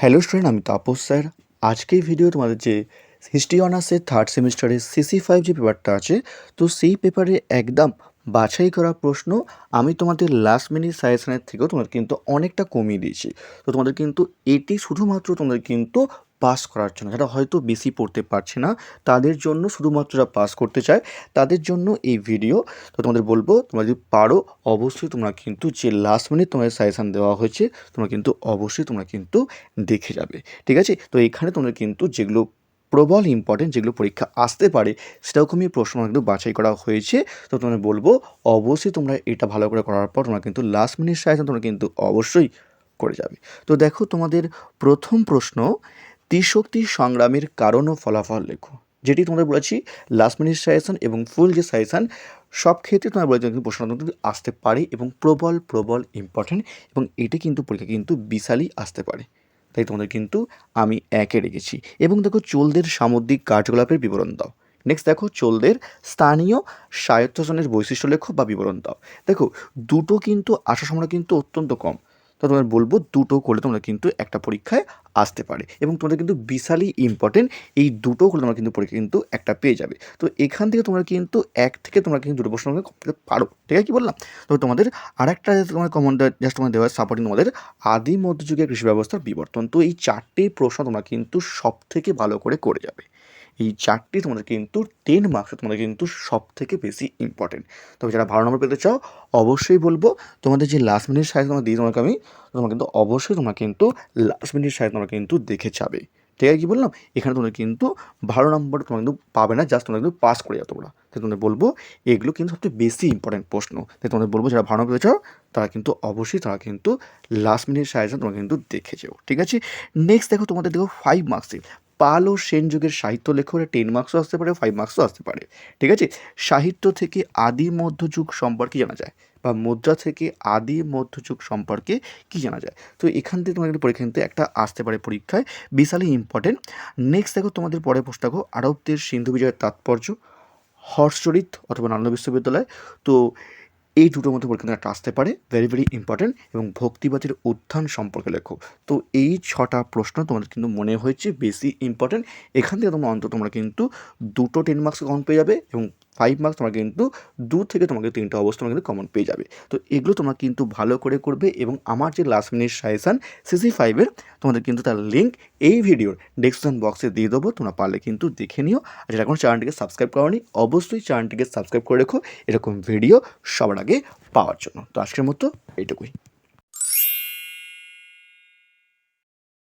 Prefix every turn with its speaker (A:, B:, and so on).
A: Hello student আমি Tapas sir. আজকে video তোমাদের যে হিস্ট্রি অনার্সের থার্ড সেমিস্টারের সিসি ফাইভ যে পেপারটা আছে, তো সেই পেপারে একদম বাছাই করা প্রশ্ন আমি তোমাদের লাস্ট মিনিট সাজেশনের থেকেও তোমাদের কিন্তু অনেকটা কমিয়ে দিয়েছি। তো তোমাদের কিন্তু এটি শুধুমাত্র তোমাদের কিন্তু পাস করার জন্য, যারা হয়তো বেশি পড়তে পারছে না, তাদের জন্য শুধুমাত্র যারা পাস করতে চায়, তাদের জন্য এই ভিডিও তো তোমাদের বলব, তোমরা যদি পারো, অবশ্যই তোমরা কিন্তু যে লাস্ট মিনিট তোমাদের সাজেশান দেওয়া হয়েছে, তোমরা কিন্তু অবশ্যই তোমরা কিন্তু দেখে যাবে। ঠিক আছে? তো এখানে তোমরা কিন্তু যেগুলো প্রবল ইম্পর্টেন্ট যেগুলো পরীক্ষা আসতে পারে, সেটাও সেরকমই প্রশ্ন কিন্তু বাছাই করা হয়েছে। তো তোমাদের বলব, অবশ্যই তোমরা এটা ভালো করে করার পর তোমরা কিন্তু লাস্ট মিনিট সাজেশন তোমরা কিন্তু অবশ্যই করে যাবে। তো দেখো তোমাদের প্রথম প্রশ্ন, ত্রিশক্তি সংগ্রামের কারণ ও ফলাফল লেখো। যেটি তোমাদের বলেছি লাস্ট মিনিট সাজেশন এবং ফুল যে সাজেশন সব ক্ষেত্রে তোমার বলেছি কিন্তু প্রশ্ন কিন্তু আসতে পারে এবং প্রবল প্রবল ইম্পর্টেন্ট এবং এটি কিন্তু পরীক্ষা কিন্তু বিশালই আসতে পারে। তাই তোমাদের কিন্তু আমি একে রেখেছি এবং দেখো চোলদের সামুদ্রিক কার্যকলাপের বিবরণ দাও। নেক্সট দেখো চোলদের স্থানীয় স্বায়ত্তশাসনের বৈশিষ্ট্য লেখ বা বিবরণ দাও। দেখো, দুটো কিন্তু আশা সম্ভাবনা কিন্তু অত্যন্ত কম। তো তোমার বলব দুটো করলে তোমরা কিন্তু একটা পরীক্ষায় আসতে পারে এবং তোমাদের কিন্তু বিশালই ইম্পর্টেন্ট এই দুটো করলে তোমরা কিন্তু পরীক্ষা কিন্তু একটা পেয়ে যাবে। তো এখান থেকে তোমরা কিন্তু এক থেকে তোমরা কিন্তু দুটো প্রশ্ন করতে পারো, ঠিক আছে কি বললাম? তো তোমাদের আরেকটা তোমার কমন জাস্ট তোমার দেওয়া সাপোর্টিং তোমাদের আদি মধ্যযুগের কৃষি ব্যবস্থার বিবর্তন। তো এই চারটে প্রশ্ন তোমরা কিন্তু সব থেকে ভালো করে করে যাবে। এই চারটি তোমাদের কিন্তু টেন মার্কস তোমাদের কিন্তু সব থেকে বেশি ইম্পর্টেন্ট তবে যারা ভালো নম্বর পেতে চাও, অবশ্যই বলব, তোমাদের যে লাস্ট মিনিট সাইজ তোমার দিয়ে তোমাকে আমি তোমার কিন্তু অবশ্যই তোমরা কিন্তু লাস্ট মিনিট সাইজ তোমরা কিন্তু দেখে যাবে। ঠিক আছে কি বললাম? এখানে তোমরা কিন্তু ভালো নম্বর তোমরা কিন্তু পাবে না জাস্ট তোমরা কিন্তু পাস করে যাও তোমরা। তাই তোমাদের বলব, এগুলো কিন্তু সবচেয়ে বেশি ইম্পর্টেন্ট প্রশ্ন। তাই তোমাদের বলব, যারা ভালো নম্বর পেতে চাও, তারা কিন্তু অবশ্যই তারা কিন্তু লাস্ট মিনিট সাইজে তোমরা কিন্তু দেখে যাও। ঠিক আছে? নেক্সট দেখো তোমাদের দেখো ফাইভ মার্কসের পাল ও সেন যুগের সাহিত্য লেখকরা টেন মার্কসও আসতে পারে ফাইভ মার্কসও আসতে পারে। ঠিক আছে? সাহিত্য থেকে আদি মধ্যযুগ সম্পর্কে জানা যায় বা মুদ্রা থেকে আদি মধ্যযুগ সম্পর্কে কি জানা যায়? তো এখান থেকে তোমাদের পরীক্ষা কিন্তু একটা আসতে পারে পরীক্ষায়। বিশালই ইম্পর্টেন্ট নেক্সট দেখো তোমাদের পরে প্রশ্ন দেখো। আরবদের সিন্ধু বিজয়ের তাৎপর্য, হর্ষচরিত অথবা নালন্দা বিশ্ববিদ্যালয়। তো এই দুটোর মধ্যে পরীক্ষা একটা আসতে পারে। ভেরি ভেরি ইম্পর্টেন্ট এবং ভক্তিবাদের উত্থান সম্পর্কে লেখো। তো এই ছটা প্রশ্ন তোমাদের কিন্তু মনে হয়েছে বেশি ইম্পর্টেন্ট এখান থেকে তোমরা অন্তত তোমরা কিন্তু দুটো টেন মার্কস কমন পেয়ে যাবে এবং ফাইভ মার্কস তোমরা কিন্তু দু থেকে তোমাকে তিনটা অবস্থা তোমরা কিন্তু কমন পেয়ে যাবে। তো এগুলো তোমরা কিন্তু ভালো করে করবে এবং আমার যে লাস্ট মিনিট সাজেশান সিসি ফাইভের তোমাদের কিন্তু তার লিঙ্ক এই ভিডিওর ডেসক্রিপশন বক্সে দিয়ে দেবো। তোমরা পারলে কিন্তু দেখে নিও। আর যারা কোনো চ্যানেলটিকে সাবস্ক্রাইব করনি, অবশ্যই চ্যানেলটিকে সাবস্ক্রাইব করে রেখো। এরকম ভিডিও সবার আগে পাওয়ার জন্য। তো আজকের মতো এইটুকুই।